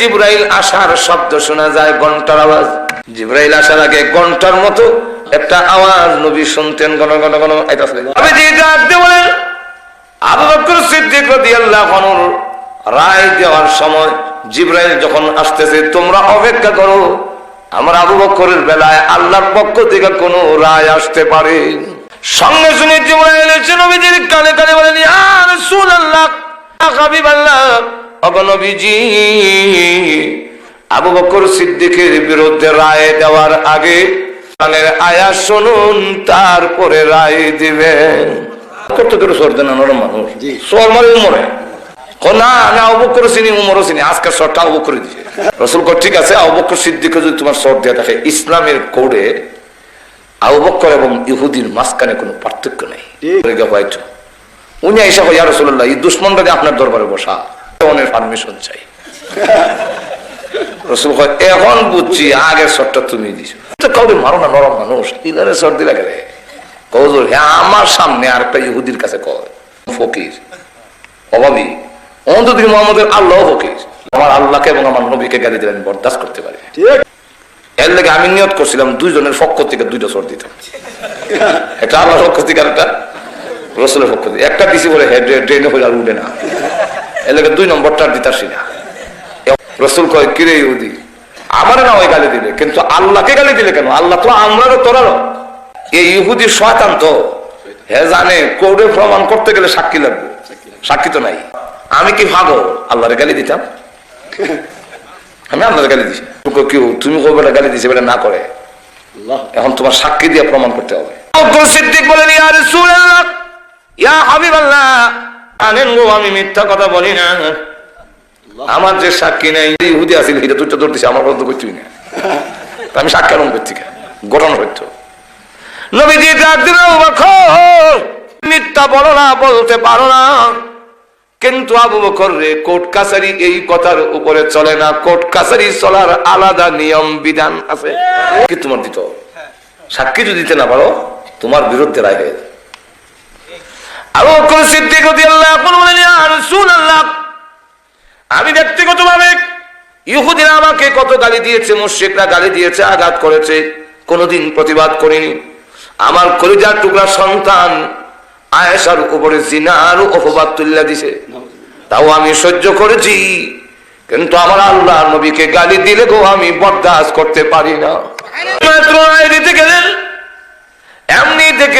জিব্রাইল আসার শব্দ শোনা যায়, ঘণ্টার আওয়াজ। জিব্রাইল আসার আগে ঘণ্টার মতো একটা আওয়াজ নবী শুনতেন গণ গণ গণ বলেন রায় দেওয়ার সময় জিব্রাইল যখন আসতেছে, তোমরা অপেক্ষা করো, আমার আবু বেলায় আল্লাহর পক্ষ থেকে কোন রায় আসতে পারে সঙ্গে শুনে জিব্রাইল এসে নবীজির কানে কানে বলেন, ইয়া আবু বকর সিদ্দিকের বিরুদ্ধে রায় দেওয়ার আগে আয়াত শুনুন তারপরে রায় দিবেন। কত করে সর দেন নরম মানুষ? সর মারে উমরে। না না অবকর চিনি উমরও চিনি আজকের সরটা অবকর দিছে। রসুল ঠিক আছে অবকর সিদ্দিকে যদি তোমার সর দেওয়া থাকে ইসলামের কোডে আবুবক্কর এবং ইহুদির মাঝখানে কোনো পার্থক্য নেই। উনি এসে ইয়া রসুল্লাহ এই দুশ্মনটা আপনার দরবারে বসা। অনেক পারমিশন চাই। রসুল এখন বুঝছি শটটা তুমি দিছো। তো মারো না, নরম মানুষ। শট গেলে হ্যাঁ আমার সামনে আর একটা ইহুদির কাছে কয়, ফকির, অভাবী। অন্তত মোহাম্মদের আল্লাহ ফকির। আমার আল্লাহকে এবং আমার নবীকে গালি দিলেন বরদাস্ত করতে পারি এর লেগে আমি নিয়ত করছিলাম, দুইজনের পক্ষ থেকে দুইটা শট দিতাম। একটা আল্লাহর পক্ষ থেকে আর একটা রসুলের পক্ষ থেকে। একটা দিছি বলে ড্রেনে হয়ে আর উঠে না। এর লেগে দুই নম্বরটা দিতাসি না রসুল কয় কিরে ইহুদি আমার না ওই গালি দিলে কিন্তু আল্লাহকে গালি দিলে কেন আল্লাহ তো আমরারও তোরারও এই ইহুদি শয়তান তো হে জানে কোর্টে প্রমাণ করতে গেলে সাক্ষী লাগবে সাক্ষী তো নাই আমি কি ভাগো আল্লাহরে গালি দিতাম আমি আল্লাহরে গালি দিছি কেউ তুমি কবে গালি দিছে বেটা না করে এখন তোমার সাক্ষী দিয়ে প্রমাণ করতে হবে সিদ্দিক বলেন ইয়া রাসূলুল্লাহ ইয়া হাবিবাল্লাহ আনেন গো, আমি মিথ্যা কথা বলি না। আমার যে সাক্ষী নাই ইহুদি আছিল এটা তুই তো ধরতেছি আমার বন্ধ করছি না। আমি সাক্ষী আরম্ভ করছি? ঘটনা সত্য নবীজি ডাক দিল মিথ্যা বলো না, বলতে পারো না। কিন্তু আবু বকর রে কোর্ট কাছারি এই কথার উপরে চলে না। কোর্ট কাছারি চলার আলাদা নিয়ম, বিধান আছে। কি তোমার দিত? সাক্ষী যদি দিতে না পারো, তোমার বিরুদ্ধে রায় হয়ে। আবু বকর সিদ্দিক রাদিয়াল্লাহু আনহু বলেন ইয়া রাসূলুল্লাহ আমি ব্যক্তিগত ভাবে ইহুদিরা আমাকে কত গালি দিয়েছে মুশ্রিকরা গালি দিয়েছে আঘাত করেছে কোনোদিন প্রতিবাদ করিনি। আমার কলিজার টুকরা সন্তান আয়েশার উপরে জিনার অপবাদ তুল্লা দিছে। তাও আমি সহ্য করেছি কিন্তু আমার আল্লাহ নবীকে গালি দিলে গো আমি বরদাস্ত করতে পারি না। মাত্র রায় দিতে গেলেন এমনি থেকে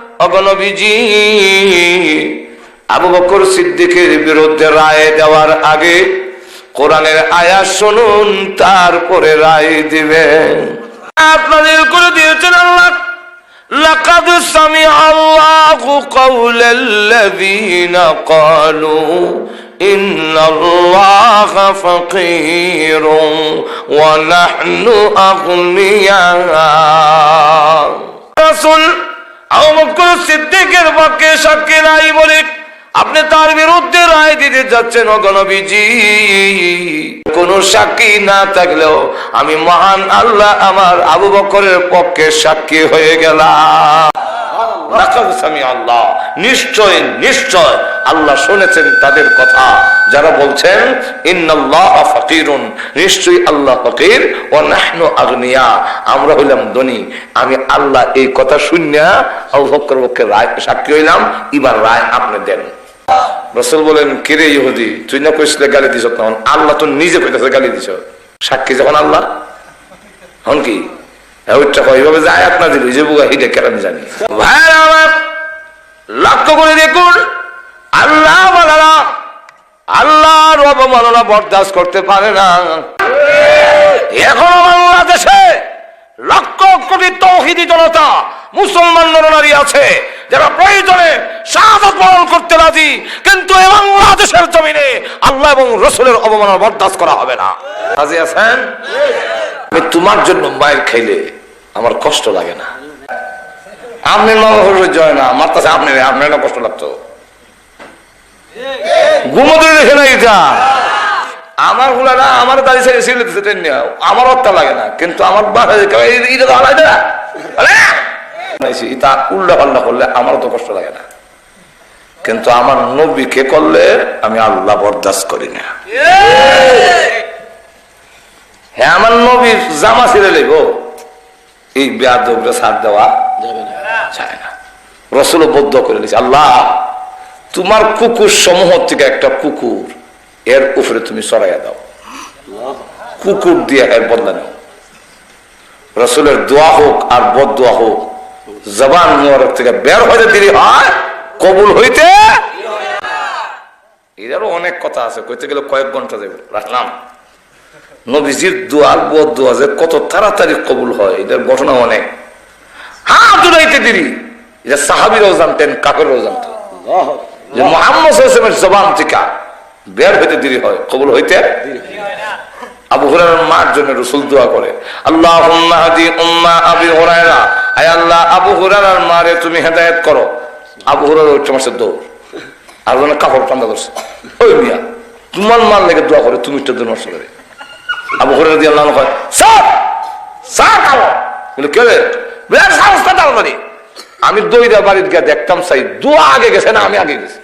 ওগো নবীজি আবু বকর সিদ্দিকের বিরুদ্ধে রায় দেওয়ার আগে কোরআনের আয়াত শুনুন তারপরে রায় দিবেন আপনাদের করে দিয়েছেন আল্লাহ لقد سمع الله قول الذين قالوا إن الله فقير ونحن أغنياء রাসূল আবু বকর সিদ্দিকের পক্ষে সাক্ষী নাই বলে আপনি তার বিরুদ্ধে রায় দিতে যাচ্ছেন অগণবীজি কোন সাক্ষী না থাকলেও আমি মহান আল্লাহ আমার আবু বকরের পক্ষে সাক্ষী হয়ে গেলাম। আল্লাহ। নিশ্চয় নিশ্চয় আল্লাহ শুনেছেন তাদের কথা। যারা বলছেন, ইন্নাল্লাহ ফাকিরুন। নিশ্চয়ই আল্লাহ ফকির। ও নাহনু আগনিয়া। আমরা হইলাম ধনী। আমি আল্লাহ এই কথা শুনিয়া আবু বকর পক্ষে রায় সাক্ষী হইলাম। এবার রায় আপনি দেন। রসুল বলেন কিরে ইহুদি? তুই না কইসলে গালি দিছ তখন? আল্লাহ তো নিজে কইতেছে গালি দিছ। সাক্ষী যখন আল্লাহ? এখন কি? হয় লক্ষ্য করে দেখুন, আল্লাহ করতে পারে না। বাংলাদেশে জনতা, মুসলমান নরনারী আছে, যারা প্রয়োজনে শাহাদত করতে রাজি, কিন্তু বাংলাদেশের জমিনে আল্লাহ এবং রসুলের অবমাননা বরদাস্ত করা হবে না। রাজি আছেন? আমি তোমার জন্য মায়ের খাইলে আমার কষ্ট লাগে না। সহ্য হয় না আমার কাছে আপনি আপনার না কষ্ট লাগতো। ঘুমোতে দেখে না এটা। আমারগুলা না আমার দাঁড়িয়ে ছেড়ে ট্রেন আমার লাগে না কিন্তু আমার বাসা এটা তো না করলে আমারও তো কষ্ট লাগে না। কিন্তু আমার নবীকে করলে আমি আল্লাহ বরদাস্ত করি না। হ্যাঁ আমার নবীর জামা ছিঁড়ে লেব এই বেয়াদবরা ছাড় দেওয়া চায় না। রসুল বদ্ধ করে দিয়েছে আল্লাহ তোমার কুকুর সমূহ থেকে একটা কুকুর এর উপরে তুমি সরাইয়া দাও। কুকুর দিয়ে এর বদলা নেও। রসুলের দোয়া হোক আর বদ দোয়া হোক জবান মোয়ারক থেকে বের হইতে দেরি হয় কবুল হইতে এটারও অনেক কথা আছে কইতে গেলে কয়েক ঘণ্টা যাবে রাখলাম। নবীজির দোয়ার বদ দোয়া যে কত তাড়াতাড়ি কবুল হয় এটার ঘটনা অনেক। হ্যাঁ দুটাইতে দেরি। এটা সাহাবিরাও জানতেন কাকেরও জানতেন। যে মোহাম্মদ হোসেনের জবান থেকে বের হইতে দেরি হয়, কবুল হইতে আবু হুরার মার জন্য রসুল দোয়া করে আল্লাহ আবি হুরায়রা। আল্লাহ, আবু হুরার মারে তুমি হেদায়েত করো। আবু হুরার ওই চমাসের দৌড়। আর কাপড় টান্দা করছে তোমার মার লেগে দোয়া করে, তুমি তো নষ্ট করে। আবু হুরার দিয়ে আল্লাহ কয় স্যার স্যার খাব। বলে কে বিরাট সাহসটা তাড়াতাড়ি আমি দইরা বাড়ির গিয়ে দেখতাম সাই দোয়া আগে গেছে না আমি আগে গেছি।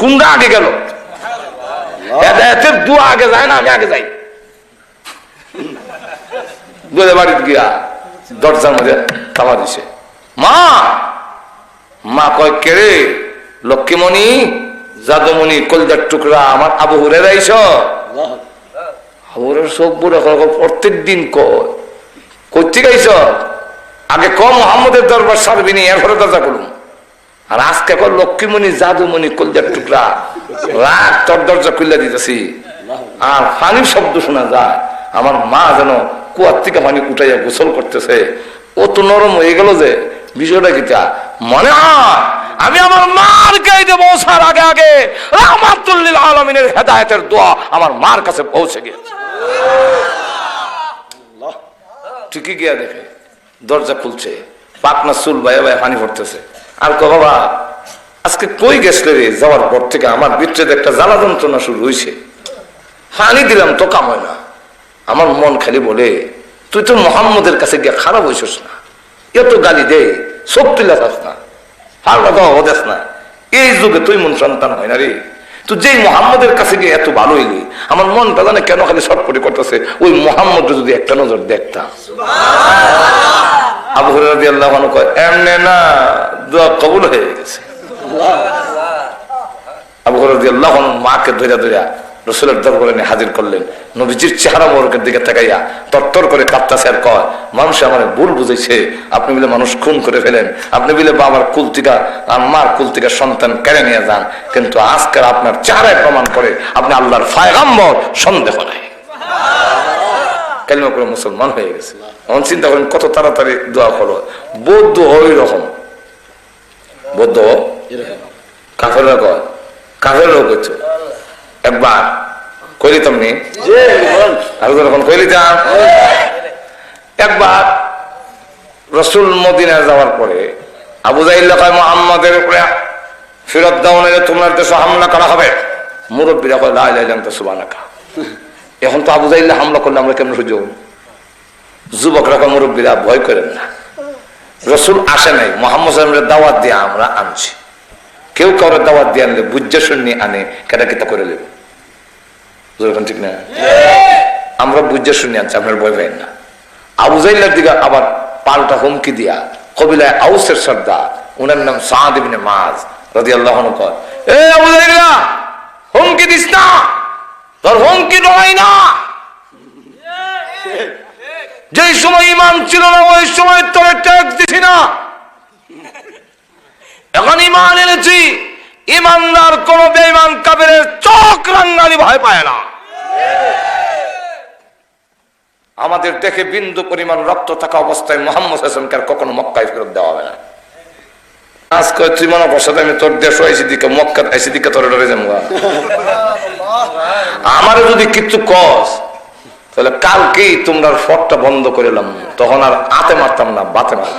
কোনটা আগে গেল। দোয়া আগে যায় না আমি আগে যাই। দোলে বাড়িতে গিয়া দরজার মধ্যে তালা দিছে। মা মা কয় কেড়ে লক্ষ্মীমণি যাদমণি কলজার টুকরা আমার আবু হুরে রাইছ আবুরের সব বুড়া প্রত্যেক দিন কয়। আগে ক, মোহাম্মদের দরবার সারবিনি এর ঘরে দরজা করুন আর আজকে কর লক্ষ্মীমণি, জাদুমণি, কলজার টুকরা। রাত তোর দরজা খুলে দিতেছি। আর পানির শব্দ শোনা যায়, আমার মা যেন কুয়ার থেকে পানি উঠাইয়া গোসল করতেছে। ও নরম হয়ে গেল যে, বিষয়টা কিটা মনে হয় আমি আমার মার গাইতে পৌঁছার আগে আগে রাহমাতুল্লিল আলমিনের হেদায়তের দোয়া আমার মার কাছে পৌঁছে গিয়েছে। ঠিকই গিয়া দেখে, দরজা খুলছে, পাকনা চুল বাইরে বাইরে পানি পড়তেছে। আর কো বাবা, আজকে কই গেছলে রে? যাওয়ার পর থেকে আমার ভিতরে একটা জ্বালা যন্ত্রণা শুরু হয়েছে হানি দিলাম, তো কাম হয় না। আমার মন খালি বলে, তুই তো মোহাম্মদের কাছে গিয়ে খারাপ হইছিস না। এত গালি দে সব তুলে না। তো হদেস না এই যুগে তুই মন সন্তান হয় না রে। তুই যেই মোহাম্মদের কাছে গিয়ে এত ভালো হইলি আমার মনটা জানে কেন খালি ছটপটি করতেছে? ওই মোহাম্মদ যদি একটা নজর দেখতাম। আবু হরাদি আল্লাহ কয় এমনে না দোয়া কবুল হয়ে গেছে। আবু হরাদি আল্লাহ মাকে ধৈরা ধৈরা রসুলের দরবারে নিয়ে হাজির করলেন। নবীজির চেহারা মোরকের দিকে তাকাইয়া তত্তর করে কাঁপতাছে আর কয় মানুষ আমার ভুল বুঝেছে আপনি বলে মানুষ খুন করে ফেলেন। আপনি বলে বাবার কুল থেকে আর মার কুল সন্তান কেড়ে নিয়ে যান। কিন্তু আজকের আপনার চেহারায় প্রমাণ করে আপনি আল্লাহর ফায়গাম্বর সন্দেহ নাই। কালিমা করে মুসলমান হয়ে গেছে। এখন চিন্তা করেন কত তাড়াতাড়ি দোয়া করো। বৌদ্ধ ওই রকম বৌদ্ধ কাফেররা কয় কাফেররাও করছ একবার। কইলি তুমি আর যখন কইলি একবার রসুল মদিনা যাওয়ার পরে আবু জাইল্লা কয় মোহাম্মদের উপরে ফেরত দাওনের তোমার দেশে হামলা করা হবে। মুরব্বীরা কয় লাই লাই জানতো সুবানাকা এখন তো আবু জাইল্লা হামলা করলে আমরা কেমন সহ্য? যুবকরা কয় মুরব্বীরা ভয় করেন না। রসুল আসে নাই। মোহাম্মদ সাল্লামের দাওয়াত দিয়ে আমরা আনছি। কেউ কারোর দাওয়াত দিয়ে আনলে বুঝে শুনি আনে কেটা কেটা করে নেবে। ঠিক না? আমরা বুঝে শুনি আনছি আপনার পাই না। দিকে আবার পাল্টা হুমকি দিয়া কবিলায় আউসের সর্দার উনার নাম সাদ ইবনে মাজ রাদি আল্লাহ এ হুমকি দিস না তোর হুমকি নয় না। যে সময় ইমান ছিল না ওই সময় তোর ট্যাক্স দিছি না। এখন ইমান এনেছি ইমানদার কোন বেইমান কাবের চোখ রাঙ্গালি ভয় পায় না। আমাদের দেখে বিন্দু পরিমাণ রক্ত থাকা অবস্থায় মোহাম্মদ হাসানকে আর কখনো মক্কায় ফেরত দেওয়া হবে না। আজ কয় তুই মনে আমি তোর দেশ আইসি দিকে মক্কা আইসি দিকে তোর ডরে যাব আমার যদি কিছু কস তাহলে কালকেই তোমরা ফটটা বন্ধ করিলাম তখন আর আতে মারতাম না বাতে মার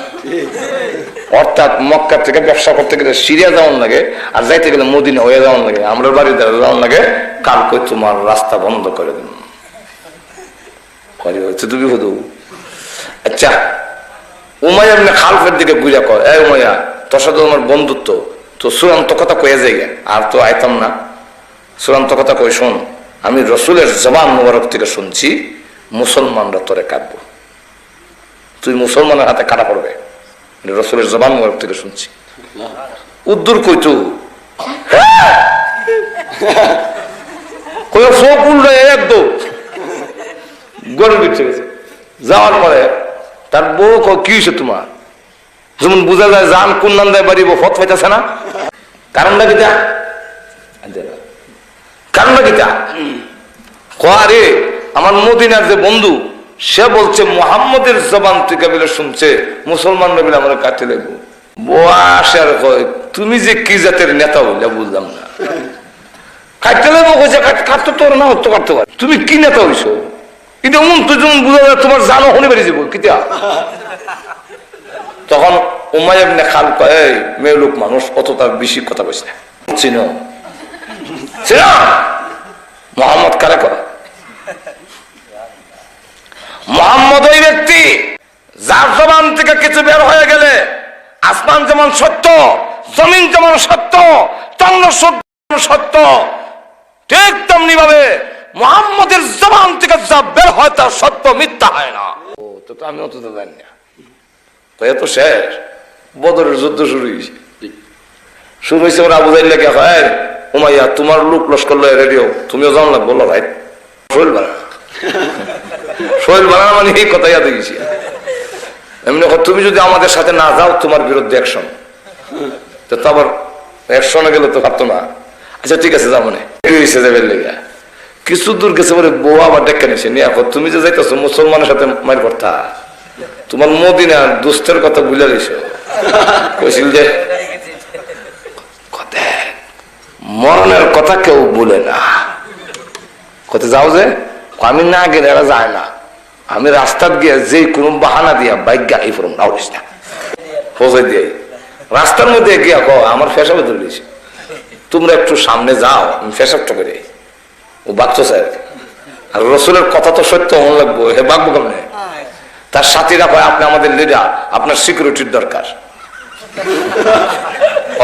অর্থাৎ মক্কা থেকে ব্যবসা করতে গেলে সিরিয়া যাওয়ার লাগে, আর যাইতে গেলে মদিনা হয়ে যাওয়ার লাগে। আমরা বাড়ি যাওয়ার লাগে, কালকে তোমার রাস্তা বন্ধ করে দিন। তুমি হুদু। আচ্ছা উমাইয়া এমনি খালফের দিকে গুজা কর এই উমাইয়া, তোর সাথে আমার বন্ধুত্ব, তো চূড়ান্ত কথা কয়ে যাই। আর তো আইতাম না। চূড়ান্ত কথা কই, শোন, আমি রসুলের জবান মোবারক থেকে শুনছি, মুসলমানরা তোরে কাটবো তুই মুসলমানের হাতে কাটা পড়বে। রসুলের জবান মোবারক থেকে শুনছি। উদ্দুর কই তু? কই চোখ একদম। যাওয়ার পরে তার বউ কি তোমার? যেমন বোঝা যায় জান কোন নাম দেয় বাড়ি ফত পাইতেছে না? কারণটা কিটা কারণটা কিটা আরে, আমার মদিনার যে বন্ধু সে বলছে মোহাম্মদের জবান থেকে বলে শুনছে মুসলমান বলে আমরা কাটতে লাগবো তুমি যে কি জাতের নেতা বলে বুঝলাম না। কাটতে কইছে কাট- তোর না হতো কাটতে পারে। তুমি কি নেতা তোমার জানো তখন কয় "এই, মেয়ে লোক মানুষ বেশি কথা চিনো মোহাম্মদ কারে করা মোহাম্মদ ওই ব্যক্তি যার জবান থেকে কিছু বের হয়ে গেলে আসমান যেমন সত্য, জমিন যেমন সত্য চন্দ্র সূর্য সত্য, ঠিক তেমনি ভাবে মোহাম্মদের জবান থেকে যা বের হয় তার সত্য, মিথ্যা হয় না। ও, তো তো আমিও তো জানি না। তো এ শেষ। বদরের যুদ্ধ শুরু হয়েছে। শুরু হয়েছে ওরা লেগে, হয়, উমাইয়া, তোমার লোক লস্কর লয় রেডিও তুমিও জান লাগবো লড়াই শরীর বানা শরীর বানানো মানে এই গেছি এমনি কথা, তুমি যদি আমাদের সাথে না যাও তোমার বিরুদ্ধে অ্যাকশন তো তো আবার অ্যাকশনে গেলে তো পারতো না। আচ্ছা ঠিক আছে যাব না। কিছু দূর গেছে বলে বউ আবার ডেকে নিছে। নিয়ে তুমি যে যাইতেছো মুসলমানের সাথে মার করতা। তোমার মদিনার দুস্থের কথা বুঝে দিছো কইছিল যে কথা মরণের কথা কেউ বলে না। কোথায় যাও যে আমি না গেলে এরা যায় না। আমি রাস্তাত গিয়ে যে কোনো বাহানা দিয়া বাইক গাড়ি ফরম না পৌঁছে দিয়ে রাস্তার মধ্যে গিয়া কো আমার ফেসাবে ধরেছি তোমরা একটু সামনে যাও, আমি ফেসাবটা করে ও বাচ্চা স্যার। আর রসুলের কথা তো সত্য মনে লাগবো, হে বাগবো কেমনে? তার সাথীরা কয়, আপনি আমাদের লিডার, আপনার সিকিউরিটির দরকার।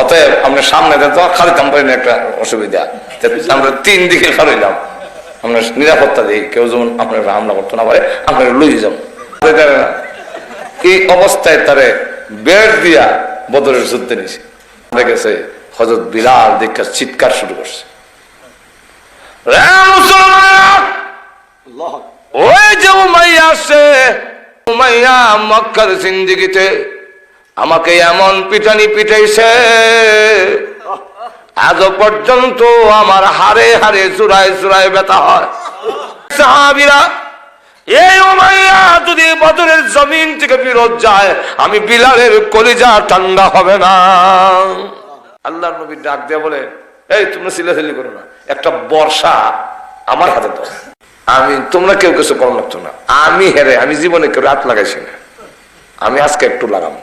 অতএব আমরা সামনে দেন তো খালি পারি না, একটা অসুবিধা। আমরা তিন দিকে খালিলাম আমরা নিরাপত্তা দিই কেউ যেমন আপনার হামলা করতে না পারে আমরা লুই যাব এই অবস্থায় তারে বেড দিয়া বদরের যুদ্ধে নিছে। দেখেছে হজরত বিলাল দেখা চিৎকার শুরু করছে! ওই যে উমাইয়া আসে উমাইয়া মক্কার জিন্দিগিতে আমাকে এমন পিটানি পিটাইছে। আজ পর্যন্ত আমার হারে হারে চূড়ায় চূড়ায় ব্যথা হয়। যদি বদরের জমিন থেকে বিরোধ যায়, আমি বিলালের কলিজা ঠান্ডা হবে না। আল্লাহ নবী ডাক দিয়ে বলে, এই, তোমরা সিলাসিলি করো না, একটা বর্ষা আমার হাতে দাও। আমি, তোমরা কেউ কিছু কম লাগতো না। আমি হেরে, আমি জীবনে কেউ রাত লাগাইছি না। আমি আজকে একটু লাগাম।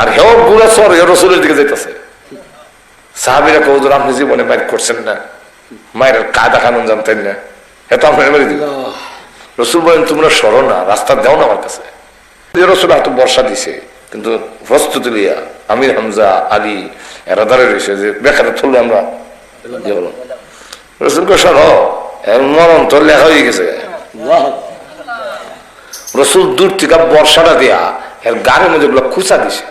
আর হেও বুড়া সর রসুলের দিকে যাইতেছে। সাহাবিরা কৌজুর আপনি জীবনে মায়ের করছেন না। মায়ের কায়দা কানুন জানতেন না। হে তো আপনার মেরে দিল। রসুল বলেন তোমরা সরো না রাস্তা দাও না আমার কাছে। রসুল এত বর্ষা দিছে। কিন্তু প্রস্তুতি লিয়া আমির হামজা আলী এরা দাঁড়িয়ে রয়েছে যে বেকারে থুললে আমরা। রসুলকে সরো। মরণ তোর লেখা হয়ে গেছে। রসুল দূর থেকে বর্ষাটা দিয়া এর গাড়ির মধ্যে গুলো খুচা দিছে।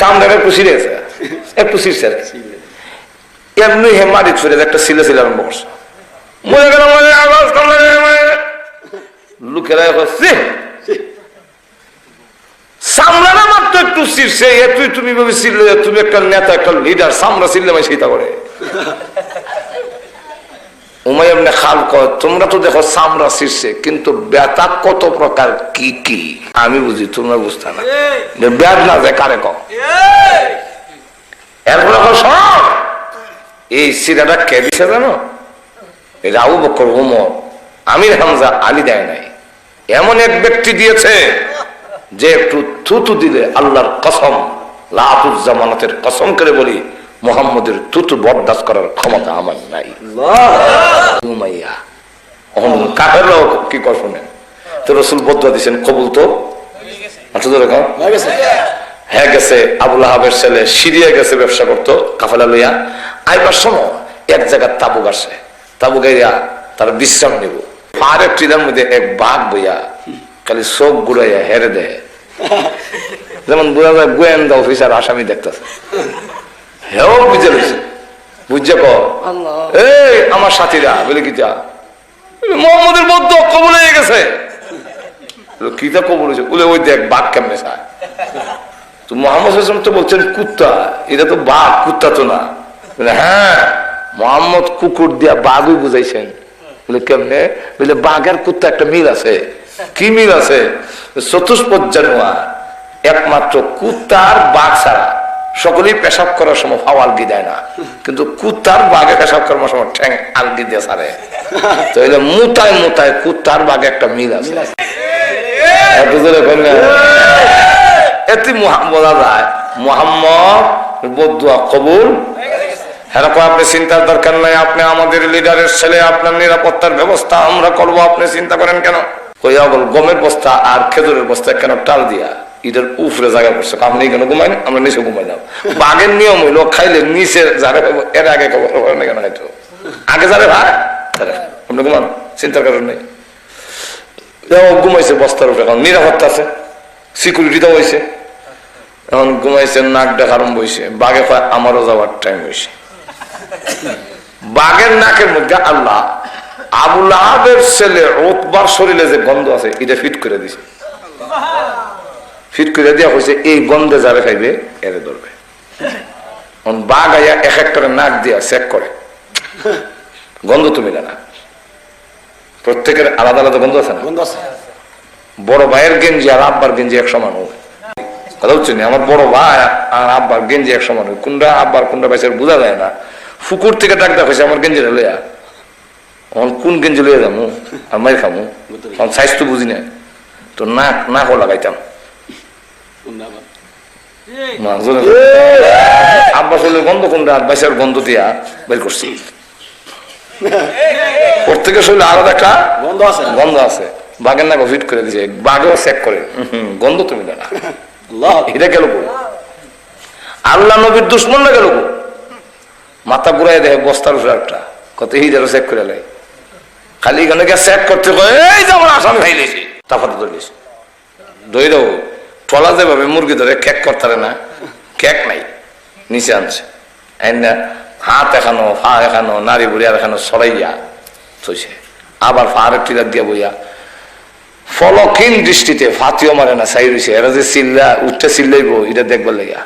সামনে ছিঁড়ে গেছে একটু ছিঁড়ছে এমনি হে ছুড়ে একটা আরম্ভ করছে মরে গেল মরে আওয়াজ করলে লোকেরা হচ্ছে সামলানা মাত্র একটু ছিঁড়ছে এ তুই তুমি ভাবে ছিড়লে তুমি একটা নেতা একটা লিডার সামরা ছিড়লে আমি সেটা করে। উমাই কেমনে খাল কয় তোমরা তো দেখো চামড়া শীর্ষে কিন্তু বেতা কত প্রকার কি কি? আমি বুঝি তোমরা বুঝতে না। যে ব্যাট না যায় কারে কম এরপরে শোনো, এই সিরাটা কে দিছে জানো? রাউ বকর উমর আমির হামজা আলী দেয় নাই। এমন এক ব্যক্তি দিয়েছে যে একটু থুতু দিলে আল্লাহর কসম লাতুজ্জামানতের কসম করে বলি মোহাম্মদের থুতু বরদাস্ত করার ক্ষমতা আমার নাই। কাফেররাও কি কর শুনেন? তো রসুল বদুয়া দিছেন কবুল তো? আচ্ছা হ্যাঁ গেছে আবুল আহাবের ছেলে সিরিয়া গেছে ব্যবসা করতো কাফেলা লইয়া। আইবার শোনো এক জায়গার তাবুক গাছে তাবু গাইয়া তার বিশ্রাম নিব। পাহাড়ের টিলার মধ্যে এক বাঘ বইয়া খালি চোখ গুড়াইয়া হেরে দেয়। যেমন বোঝা যায় গোয়েন্দা অফিসার আসামি দেখতেছে। হেও বুঝে লইছে। বুঝছে ক? এই আমার সাথীরা বলে কি যা? মোহাম্মদের মধ্য কবল হয়ে গেছে। কিতা কবল হয়েছে বলে ওই দেখ বাঘ কেমনে চায়। তো মোহাম্মদ হাসান তো বলছেন কুত্তা এটা তো বাঘ কুত্তা তো না। হ্যাঁ মোহাম্মদ কুকুর দিয়া বাঘই বুঝাইছেন। বলে কেমনে? বলে বাঘের কুত্তা একটা মিল আছে। কি মিল আছে? চতুষ্পদ জানুয়ার একমাত্র কুত্তার বাঘ ছাড়া। সকলেই পেশাব করার সময় ফাও আলগি দেয় না। কিন্তু কুত্তার বাঘে পেশাব করার সময় ঠ্যাং আলগি দিয়ে সারে তো এলে মুতায় মুতায় কুত্তার বাঘে একটা মিল আছে। এত বলা যায়, মোহাম্মদ বদুয়া কবুল। এরকম আপনি চিন্তার দরকার নাই, আপনি আমাদের লিডারের ছেলে, আপনার নিরাপত্তার ব্যবস্থা আমরা করব, আপনি চিন্তা করেন কেন? কইয়া বল গমের বস্তা আর খেজুরের বস্তা কেন টাল দিয়া? ঈদের উপরে জায়গা করছে আপনি কেন ঘুমাই না? আমরা নিচে ঘুমাই যাও বাঘের নিয়ম হইল, খাইলে নিচে যারে এর আগে খবর না কেন হয়তো আগে যারে ভাই? আপনি ঘুমান, চিন্তার কারণ নেই। ঘুমাইছে বস্তার উপরে নিরাপত্তা আছে। সিকিউরিটিটাও হয়েছে এখন ঘুমাইছে, নাক ডাক আরম্ভ হয়েছে বাঘে কয়, আমারও যাওয়ার টাইম হয়েছে বাঘের নাকের মধ্যে আল্লাহ আবুল আহাবের ছেলে শরীরে যে গন্ধ আছে, এটা ফিট করে দিছে। ফিট করে এই গন্ধে খাইবে, এরে ধরবে। বাঘ আইয়া এক এক করে নাক দিয়া চেক করে। গন্ধ তো মিলে না প্রত্যেকের আলাদা আলাদা গন্ধ আছে না? বন্ধ আছে। বড় ভাইয়ের গেঞ্জি আর আব্বার গেঞ্জি এক সমান হোক কথা হচ্ছে না আমার বড় ভাই আর আব্বার গেঞ্জি এক সমান হোক কোনটা আব্বার কোনটা ভাইসের বোঝা যায় না। ফুকুর থেকে ডাক দেখা হয়েছে আমার গেঞ্জিটা লইয়া। এখন কোন গেঞ্জি লইয়া যাব? আর মাইর খামু এখন সাইজ তো বুঝি না তো নাক নাকও লাগাইতাম। আব্বা শরীরের গন্ধ কোনটা? আর গন্ধ দিয়া বের করছি। প্রত্যেকের শরীরে আলাদা একটা বন্ধ আছে গন্ধ আছে। বাঘের নাক ফিট করে দিছে বাঘেও চেক করে। গন্ধ তুমি না এটা গেল আল্লাহ নবীর দুশ্মন না গেল মাথা ঘুরাই দেয় বস্তার উপরে একটা কত এই যারা চেক করে লাই। খালি এখানে গিয়ে চেক করতে এই যে আমার আসামি ভাই লেছি তারপরে ধরিস। দই দেবো টলা যেভাবে মুরগি ধরে কেক করতে না কেক নাই। নিচে আনছে। না হাত এখানো ফা এখানো নারী বুড়িয়া এখানো সরাইয়া থইছে। আবার ফাহারের টিলার দিয়া বইয়া ফলকিন দৃষ্টিতে ফাতিও মারে না সাই রয়েছে এরা যে চিল্লা উঠতে চিল্লাইব, এটা দেখবার লেগা